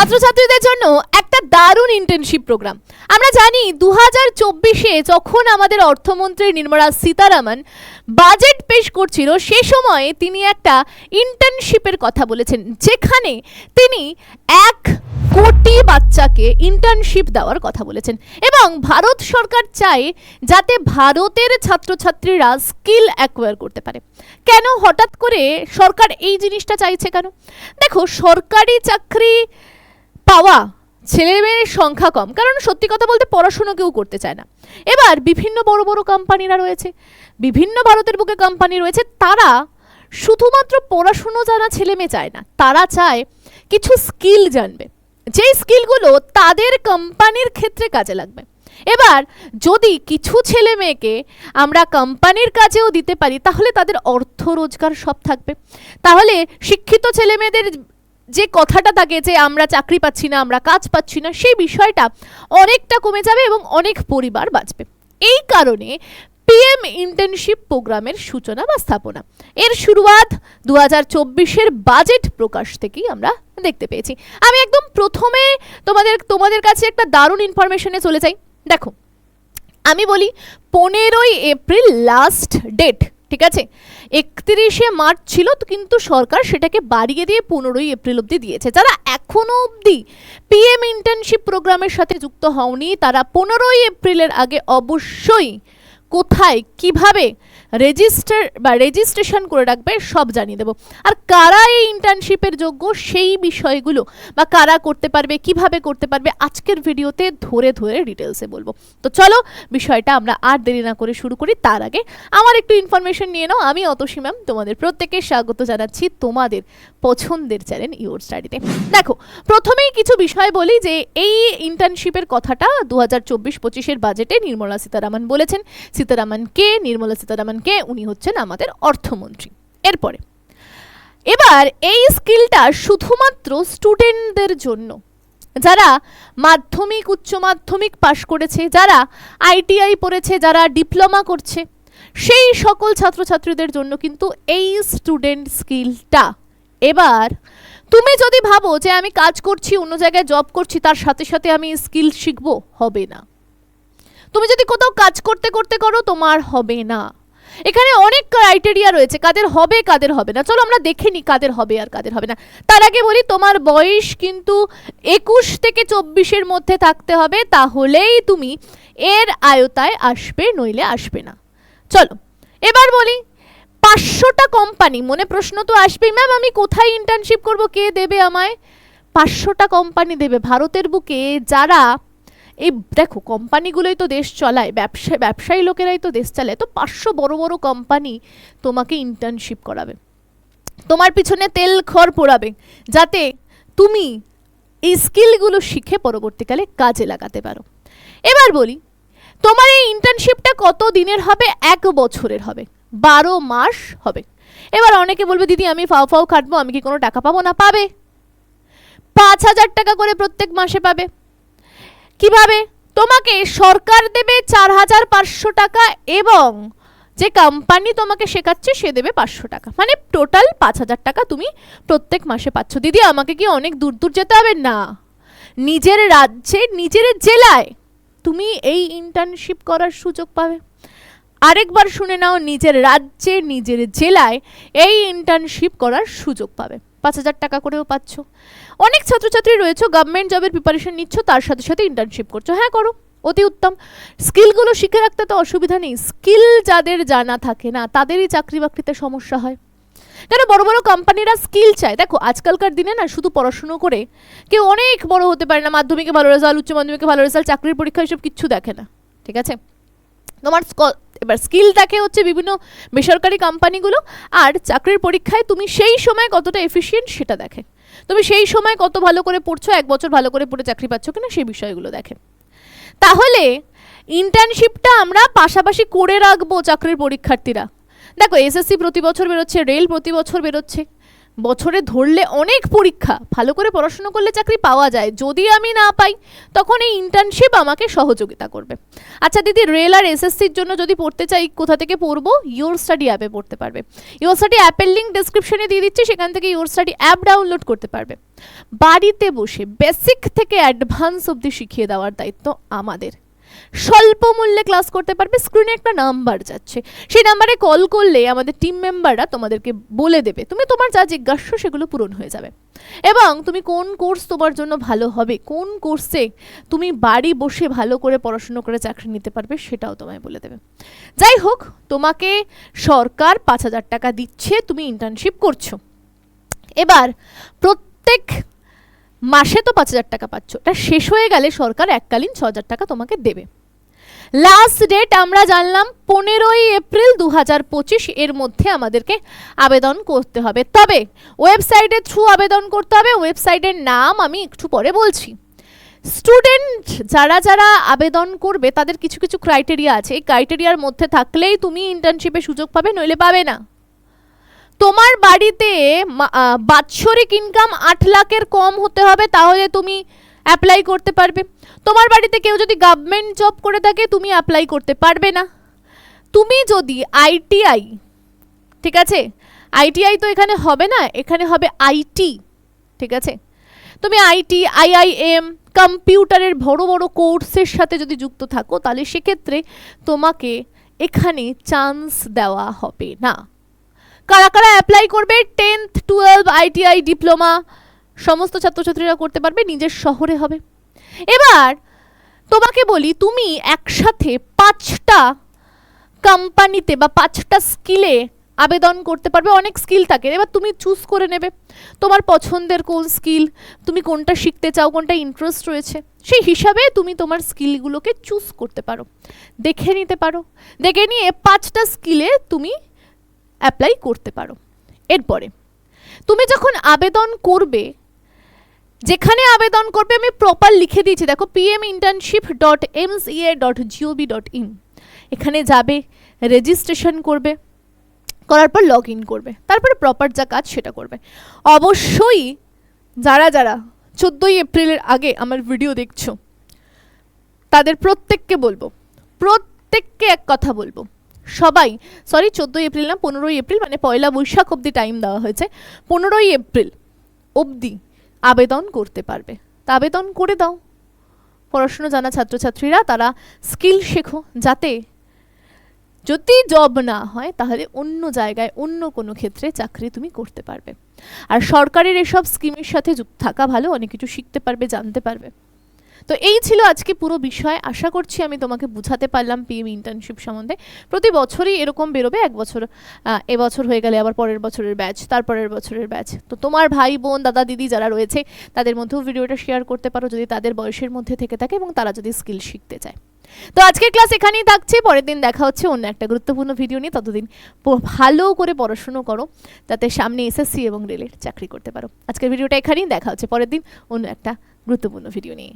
ছাত্রছাত্রীদের জন্য একটা দারুণ ইন্টার্নশিপ প্রোগ্রাম আমরা জানি দু হাজার চব্বিশে যখন আমাদের অর্থমন্ত্রী নির্মলা সীতারামন বাজেট পেশ করছিল, সে সময়ে তিনি একটা ইন্টার্নশিপের কথা বলেছেন, যেখানে তিনি এক কোটি বাচ্চাকে ইন্টার্নশিপ দেওয়ার কথা বলেছেন। এবং ভারত সরকার চায় যাতে ভারতের ছাত্রছাত্রীরা স্কিল অ্যাকোয়ার করতে পারে। কেন হঠাৎ করে সরকার এই জিনিসটা চাইছে কেন? দেখো, সরকারি চাকরি পাওয়া ছেলে মেয়ের সংখ্যা কম। কারণ সত্যি কথা বলতে পড়াশুনো কেউ করতে চায় না। এবার বিভিন্ন বড় বড় কোম্পানিরা রয়েছে। বিভিন্ন ভারতের বুকে কোম্পানি রয়েছে। তারা শুধুমাত্র পড়াশুনো জানা ছেলে মেয়ে চায় না, তারা চায় কিছু স্কিল জানবে। যেই স্কিলগুলো তাদের কোম্পানির ক্ষেত্রে কাজে লাগবে। এবার যদি কিছু ছেলে মেয়েকে আমরা কোম্পানির কাজেও দিতে পারি, তাহলে তাদের অর্থ রোজগার সব থাকবে। তাহলে শিক্ষিত ছেলে মেয়েদের যে কথাটা থাকে যে আমরা চাকরি পাচ্ছি না, আমরা কাজ পাচ্ছি না, সেই বিষয়টা অনেকটা কমে যাবে এবং অনেক পরিবার বাঁচবে। এই কারণে পিএম ইন্টার্নশিপ প্রোগ্রামের সূচনা বা স্থাপনা। এর শুরুয়াত দু হাজার চব্বিশের বাজেট প্রকাশ থেকেই আমরা দেখতে পেয়েছি। আমি একদম প্রথমে তোমাদের তোমাদের কাছে একটা দারুণ ইনফরমেশনে চলে যাই। দেখো, আমি বলি, পনেরোই এপ্রিল লাস্ট ডেট ঠিক আছে? একত্রিশে মার্চ ছিল কিন্তু সরকার সেটাকে বাড়িয়ে দিয়ে পনেরোই এপ্রিল অবধি দিয়েছে। যারা এখনও অবধি পিএম ইন্টার্নশিপ প্রোগ্রামের সাথে যুক্ত হওনি, তারা পনেরোই এপ্রিলের আগে অবশ্যই কোথায়, কীভাবে রেজিস্টার বা রেজিস্ট্রেশন করে রাখবে, সব জানিয়ে দেবো। আর কারা এই ইন্টার্নশিপের যোগ্য, সেই বিষয়গুলো বা কারা করতে পারবে, কীভাবে করতে পারবে, আজকের ভিডিওতে ধরে ধরে ডিটেলসে বলব। তো চলো, বিষয়টা আমরা আর দেরি না করে শুরু করি। তার আগে আমার একটু ইনফরমেশন নিয়ে নাও। আমি অতসী ম্যাম তোমাদের প্রত্যেককে স্বাগত জানাচ্ছি তোমাদের পছন্দের চ্যানেল ইউর স্টাডিতে দেখো, প্রথমেই কিছু বিষয় বলি যে, এই ইন্টার্নশিপের কথাটা দু হাজার চব্বিশ পঁচিশের বাজেটে নির্মলা সীতারামন বলেছেন। সীতারামন কে নির্মলা সীতারামন কে? উনি হচ্ছেন আমাদের অর্থমন্ত্রী। এরপরে, এবার এই স্কিলটা শুধুমাত্র স্টুডেন্টদের জন্য। যারা মাধ্যমিক, উচ্চ মাধ্যমিক পাশ করেছে, যারা আইটিআই পড়েছে, যারা ডিপ্লোমা করছে, সেই সকল ছাত্রছাত্রীদের জন্য কিন্তু এই স্টুডেন্ট স্কিলটা। এবার, তুমি যদি ভাবো যে আমি কাজ করছি, অন্য জায়গায় জব করছি, তার সাথে সাথে আমি স্কিল শিখব, হবে না। তুমি যদি কোথাও কাজ করতে করতে করো, তোমার হবে না। এখানে অনেক ক্রাইটেরিয়া রয়েছে, কাদের হবে কাদের হবে না। চলো আমরা দেখে নিই কাদের হবে আর কাদের হবে না। তার আগে বলি, তোমার বয়স কিন্তু একুশ থেকে চব্বিশের মধ্যে থাকতে হবে, তাহলেই তুমি এর আয়তায় আসবে, নইলে আসবে না। চলো, এবার বলি, পাঁচশোটা কোম্পানি মনে প্রশ্ন তো আসবেই। ম্যাম আমি কোথায় ইন্টার্নশিপ করব? কে দেবে আমায়? পাঁচশোটা কোম্পানি দেবে। ভারতের বুকে যারা এই দেখো, কোম্পানিগুলোই তো দেশ চলায়, ব্যবসা, ব্যবসায়ী লোকেরাই তো দেশ চালায়, তো পাঁচশো বড় বড় কোম্পানি তোমাকে ইন্টার্নশিপ করাবে। তোমার পিছনে তেল খড় পোড়াবে, যাতে তুমি এই স্কিলগুলো শিখে পরবর্তীকালে কাজে লাগাতে পারো। এবার বলি, তোমার এই ইন্টার্নশিপটা কত দিনের হবে? এক বছরের হবে। বারো মাস হবে। এবার অনেকে বলবে, দিদি, আমি ফাও ফাও খাটবো, আমি কি কোনো টাকা পাবো না? পাবে। পাঁচ হাজার টাকা করে প্রত্যেক মাসে পাবে। কীভাবে? তোমাকে সরকার দেবে চার হাজার পাঁচশো টাকা এবং যে কোম্পানি তোমাকে শেখাচ্ছে সে দেবে পাঁচশো টাকা। মানে টোটাল পাঁচ হাজার টাকা তুমি প্রত্যেক মাসে পাচ্ছ। দিদি, আমাকে কি অনেক দূর দূর যেতে হবে? না। নিজের রাজ্যে, নিজের জেলায় তুমি এই ইন্টার্নশিপ করার সুযোগ পাবে। আরেকবার শুনে নাও, নিজের রাজ্যে, নিজের জেলায় এই ইন্টার্নশিপ করার সুযোগ পাবে। পাঁচ হাজার টাকা করেও পাচ্ছ। অনেক ছাত্রছাত্রী রয়েছে গভর্নমেন্ট জবের প্রিপারেশন নিচ্ছ, তার সাথে সাথে ইন্টার্নশিপ করছ। হ্যাঁ করো, অতি উত্তম। স্কিলগুলো শিখে রাখতে তো অসুবিধা নেই। স্কিল যাদের জানা থাকে না, তাদেরই চাকরি বাকরিতে সমস্যা হয়। কেন, বড় বড় কোম্পানিরা স্কিল চায়। দেখো, আজকালকার দিনে না, শুধু পড়াশুনো করে কেউ অনেক বড় হতে পারে না, মাধ্যমিকে ভালো রেজাল্ট উচ্চ মাধ্যমিকে ভালো রেজাল্ট চাকরির পরীক্ষা, এসব কিচ্ছু দেখে না। ঠিক আছে? তোমার এবার স্কিল দেখে হচ্ছে বিভিন্ন বেসরকারি কোম্পানিগুলো আর চাকরির পরীক্ষায় তুমি সেই সময় কতটা এফিসিয়েন্ট সেটা দেখে। তুমি সেই সময় কত ভালো করে পড়ছো, এক বছর ভালো করে পড়ে চাকরি পাচ্ছ কিনা সেই বিষয়গুলো দেখে। তাহলে ইন্টার্নশিপটা আমরা পাশাপাশি করে রাখব চাকরির পরীক্ষার্থীরা। দেখো এসএসসি প্রতি বছর বেরোচ্ছে রেল প্রতি বছর বেরোচ্ছে। বছরে ধরলে অনেক পরীক্ষা, ভালো করে পড়াশোনা করলে চাকরি পাওয়া যায়, যদি আমি না পাই, তখন এই ইন্টার্নশিপ আমাকে সহযোগিতা করবে। আচ্ছা দিদি রেল আর এসএসসির জন্য যদি পড়তে চাই, কোথা থেকে পড়ব? ইয়োর স্টাডি অ্যাপে পড়তে পারবে। ইয়োর স্টাডি অ্যাপের লিঙ্ক ডেসক্রিপশনে দিয়ে দিচ্ছি, সেখান থেকে ইয়োর স্টাডি অ্যাপ ডাউনলোড করতে পারবে। বাড়িতে বসে বেসিক থেকে অ্যাডভান্স অবধি শিখিয়ে দেওয়ার দায়িত্ব আমাদের। স্বল্প মূল্যে ক্লাস করতে পারবে স্ক্রিনে একটা নাম্বার যাচ্ছে। সেই নাম্বারে কল করলে আমাদের টিম মেম্বাররা তোমাদেরকে বলে দেবে, তুমি তোমার যা জিজ্ঞাস্য সেগুলো পূরণ হয়ে যাবে। এবং তুমি কোন কোর্স তোমার জন্য ভালো হবে, কোন কোর্সে তুমি বাড়ি বসে ভালো করে পড়াশুনো করে চাকরি নিতে পারবে সেটাও তোমায় বলে দেবে। যাই হোক, তোমাকে সরকার পাঁচ হাজার টাকা দিচ্ছে, তুমি ইন্টার্নশিপ করছ। এবার প্রত্যেক মাসে তো পাঁচ হাজার টাকা পাচ্ছ। এটা শেষ হয়ে গেলে সরকার এককালীন ছ হাজার টাকা তোমাকে দেবে। লাস্ট ডেট আমরা জানলাম পনেরোই এপ্রিল দু হাজার পঁচিশ, এর মধ্যে আমাদেরকে আবেদন করতে হবে। তবে ওয়েবসাইটের থ্রু আবেদন করতে হবে ওয়েবসাইটের নাম আমি একটু পরে বলছি। স্টুডেন্ট যারা যারা আবেদন করবে, তাদের কিছু কিছু ক্রাইটেরিয়া আছে। এই ক্রাইটেরিয়ার মধ্যে থাকলেই তুমি ইন্টার্নশিপে সুযোগ পাবে, নইলে পাবে না। তোমার বাড়িতে বাৎসরিক ইনকাম আট লাখের কম হতে হবে, তাহলে তুমি অ্যাপ্লাই করতে পারবে। তোমার বাড়িতে কেউ যদি গভর্নমেন্ট জব করে থাকে, তুমি অ্যাপ্লাই করতে পারবে না। তুমি যদি আইটিআই ঠিক আছে? আইটিআই তো এখানে হবে না, এখানে হবে আইটি ঠিক আছে? তুমি আইটি আইআইএম কম্পিউটারের বড় বড় কোর্সের সাথে যদি যুক্ত থাকো, তাহলে সেক্ষেত্রে তোমাকে এখানে চান্স দেওয়া হবে না। কারা কারা অ্যাপ্লাই করবে? টেন্থ টুয়েলভ আইটিআই ডিপ্লোমা সমস্ত ছাত্রছাত্রীরা করতে পারবে, নিজের শহরে হবে। এবার তোমাকে বলি, তুমি একসাথে পাঁচটা কোম্পানিতে বা পাঁচটা স্কিলে আবেদন করতে পারবে। অনেক স্কিল থাকে। এবার তুমি চুজ করে নেবে। তোমার পছন্দের কোন স্কিল তুমি কোনটা শিখতে চাও, কোনটা ইন্টারেস্ট রয়েছে, সেই হিসাবে তুমি তোমার স্কিলগুলোকে চুজ করতে পারো। দেখে নিতে পারো। দেখে নিয়ে পাঁচটা স্কিলে তুমি অ্যাপ্লাই করতে পারো। এরপরে, তুমি যখন আবেদন করবে, যেখানে আবেদন করবে, আমি প্রপার লিখে দিয়েছি। দেখো PM internship dot MS MCA dot GOB dot in এখানে যাবে রেজিস্ট্রেশন করবে, করার পর লগ ইন করবে। তারপরে প্রপার যা কাজ সেটা করবে। অবশ্যই যারা যারা চোদ্দোই এপ্রিলের আগে আমার ভিডিও দেখছ, তাদের প্রত্যেককে বলব, প্রত্যেককে এক কথা বলব সবাই সরি চোদ্দোই এপ্রিল না, পনেরোই এপ্রিল মানে পয়লা বৈশাখ অবধি টাইম দেওয়া হয়েছে। পনেরোই এপ্রিল অবধি আবেদন করতে পারবে। তা আবেদন করে দাও। পড়াশুনো জানা ছাত্রছাত্রীরা, তারা স্কিল শেখো যাতে যদি জব না হয়, তাহলে অন্য জায়গায়, অন্য কোনো ক্ষেত্রে চাকরি তুমি করতে পারবে। আর সরকারের এসব স্কিমের সাথে যুক্ত থাকা ভালো, অনেক কিছু শিখতে পারবে, জানতে পারবে। তো এই ছিল আজকে পুরো বিষয়। আশা করছি আমি তোমাকে বুঝাতে পারলাম পিএম ইন্টার্নশিপ সম্বন্ধে। প্রতি বছরই এরকম বেরোবে, এক বছর এবছর হয়ে গেলে আবার পরের বছরের ব্যাচ তারপরের বছরের ব্যাচ তো তোমার ভাই, বোন, দাদা, দিদি যারা রয়েছে, তাদের মধ্যেও ভিডিওটা শেয়ার করতে পারো যদি তাদের বয়সের মধ্যে থেকে থাকে এবং তারা যদি স্কিল শিখতে চায়। তো আজকের ক্লাস এখানেই থাকছে, পরের দিন দেখা হচ্ছে অন্য একটা গুরুত্বপূর্ণ ভিডিও নিয়ে। ততদিন ভালো করে পড়াশুনো করো, যাতে সামনে এসএসসি এবং রেলের চাকরি করতে পারো। আজকের ভিডিওটা এখানেই, দেখা হচ্ছে পরের দিন অন্য একটা গুরুত্বপূর্ণ ভিডিও নিয়ে।